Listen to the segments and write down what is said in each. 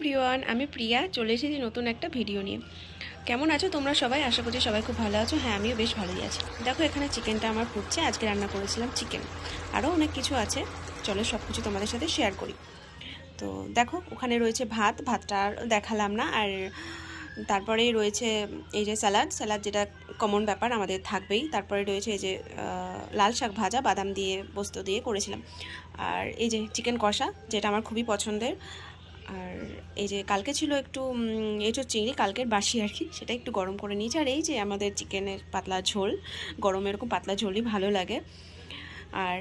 প্রিয়ান আমি প্রিয়া, চলে এসেছি নতুন একটা ভিডিও নিয়ে। কেমন আছো তোমরা সবাই? আশা করছি সবাই খুব ভালো আছো। হ্যাঁ আমিও বেশ ভালোই আছি। দেখো, এখানে চিকেনটা আমার ফুটছে। আজকে রান্না করেছিলাম চিকেন। আরও অনেক কিছু আছে। চলো সব কিছু তোমাদের সাথে শেয়ার করি। তো দেখো, ওখানে রয়েছে ভাত। ভাতটা আর দেখালাম না। আর তারপরে রয়েছে এই যে স্যালাড। স্যালাড যেটা কমন ব্যাপার আমাদের থাকবেই। তারপরে রয়েছে এই যে লাল শাক ভাজা, বাদাম দিয়ে বস্তু দিয়ে করেছিলাম। আর এই যে চিকেন কষা, যেটা আমার খুবই পছন্দের। আর এই যে কালকে ছিল একটু এঁচোড় চিংড়ি কালকের বাসি আর কি, সেটা একটু গরম করে নিয়েছি। আর এই যে আমাদের চিকেনের পাতলা ঝোল, গরমে এরকম পাতলা ঝোলই ভালো লাগে। আর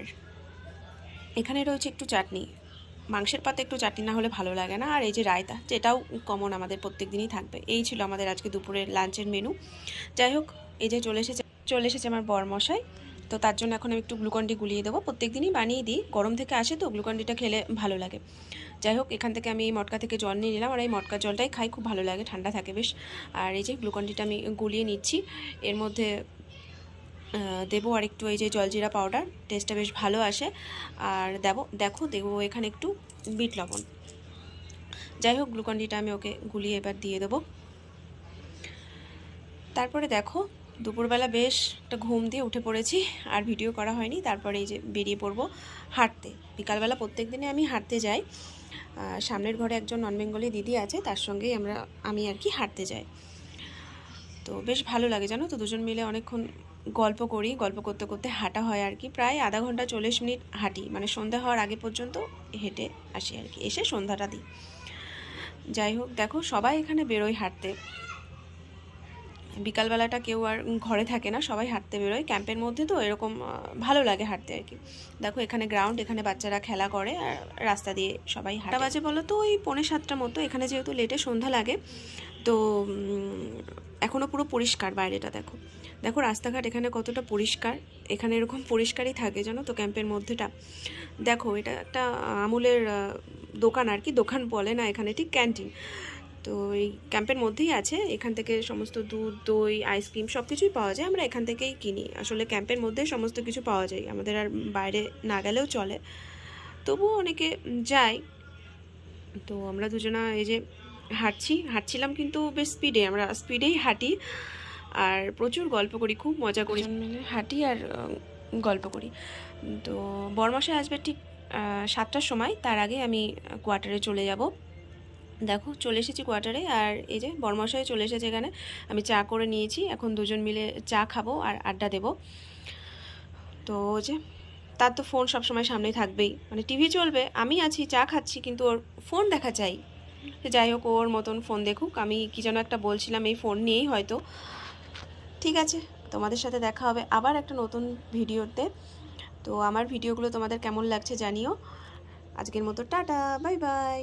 এখানে রয়েছে একটু চাটনি। মাংসের পাতে একটু চাটনি না হলে ভালো লাগে না। আর এই যে রায়তা, যেটাও কমন আমাদের প্রত্যেক দিনই থাকবে। এই ছিল আমাদের আজকে দুপুরের লাঞ্চের মেনু যাই হোক, এই যে চলে এসেছে চলে এসেছে আমার বরমশাই। তো তার জন্য এখন আমি একটু গ্লুকন্ডি গুলিয়ে দেবো। প্রত্যেক দিনই বানিয়ে দিই। গরম থেকে আসে তো গ্লুকন্ডিটা খেলে ভালো লাগে। যাই হোক, এখান থেকে আমি এই মটকা থেকে জল নিয়ে নিলাম আর এই মটকা জলটাই খাই, খুব ভালো লাগে, ঠান্ডা থাকে বেশ। আর এই যে গ্লুকন্ডিটা আমি গুলিয়ে নিচ্ছি। এর মধ্যে দেবো আর একটু এই যে জলজিরা পাউডার। টেস্টটা বেশ ভালো আসে। আর দেবো, দেখো, দেবো এখানে একটু বিট লবণ। যাই হোক গ্লুকন্ডিটা আমি ওকে গুলিয়ে এবার দিয়ে দেবো। তারপরে দেখো দুপুরবেলা বেশ একটা ঘুম দিয়ে উঠে পড়েছি, আর ভিডিও করা হয়নি, তারপরে এই যে বেরিয়ে পড়ব হাঁটতে। বিকালবেলা প্রত্যেক দিনে আমি হাঁটতে যাই। সামনের ঘরে একজন নন বেঙ্গলি দিদি আছে, তার সঙ্গেই আমরা, আমি আর কি হাঁটতে যাই। তো বেশ ভালো লাগে, জানো তো? দুজন মিলে অনেকক্ষণ গল্প করি, গল্প করতে করতে হাঁটা হয় আর কি। প্রায় আধা ঘণ্টা চল্লিশ মিনিট হাঁটি মানে সন্ধ্যা হওয়ার আগে পর্যন্ত হেঁটে আসি আর কি, এসে সন্ধ্যাটা দিই। যাই হোক, দেখো সবাই এখানে বেরোয় হাঁটতে। বিকালবেলাটা কেউ আর ঘরে থাকে না, সবাই হাঁটতে বেরোয়। ক্যাম্পের মধ্যে তো এরকম ভালো লাগে হাঁটতে আর কি। দেখো, এখানে গ্রাউন্ড এখানে বাচ্চারা খেলা করে আর রাস্তা দিয়ে সবাই হাঁটা। বাজে বলো তো? ওই পৌনে সাতটার মতো। এখানে যেহেতু লেটে সন্ধ্যা লাগে, তো এখনও পুরো পরিষ্কার বাইরেটা দেখো। দেখো, রাস্তাঘাট এখানে কতটা পরিষ্কার। এখানে এরকম পরিষ্কারই থাকে, জানো তো, ক্যাম্পের মধ্যেটা। দেখো, এটা একটা আমুলের দোকান আর কি। দোকান বলে না এখানে, ঠিক ক্যান্টিন তো এই ক্যাম্পের মধ্যেই আছে। এখান থেকে সমস্ত দুধ, দই, আইসক্রিম সব কিছুই পাওয়া যায়। আমরা এখান থেকেই কিনি। আসলে ক্যাম্পের মধ্যেই সমস্ত কিছু পাওয়া যায়। আমাদের আর বাইরে না গেলেও চলে। তবুও অনেকে যায়। তো আমরা দুজনা এই যে হাঁটছি। হাঁটছিলাম কিন্তু বেশ স্পিডে আমরা স্পিডেই হাঁটি আর প্রচুর গল্প করি, খুব মজা করি। হাঁটি আর গল্প করি। তো বরমাসে আসবে ঠিক সাতটার সময়। তার আগে আমি কোয়ার্টারে চলে যাব। দেখো, চলে এসেছি কোয়ার্টারে আর এই যে বরমশাই চলে এসেছে এখানে। আমি চা করে নিয়েছি, এখন দুজন মিলে চা খাব আর আড্ডা দেবো। তো যে, তার তো ফোন সবসময় সামনেই থাকবেই। মানে টিভি চলবে, আমি আছি, চা খাচ্ছি, কিন্তু ওর ফোন দেখা চাই। যাই হোক, ওর মতন ফোন দেখুক। আমি কি যেন একটা বলছিলাম, এই ফোন নিয়েই হয়তো। ঠিক আছে, তোমাদের সাথে দেখা হবে আবার একটা নতুন ভিডিওতে। তো আমার ভিডিওগুলো তোমাদের কেমন লাগছে জানিও। আজকের মতো টাটা বাই বাই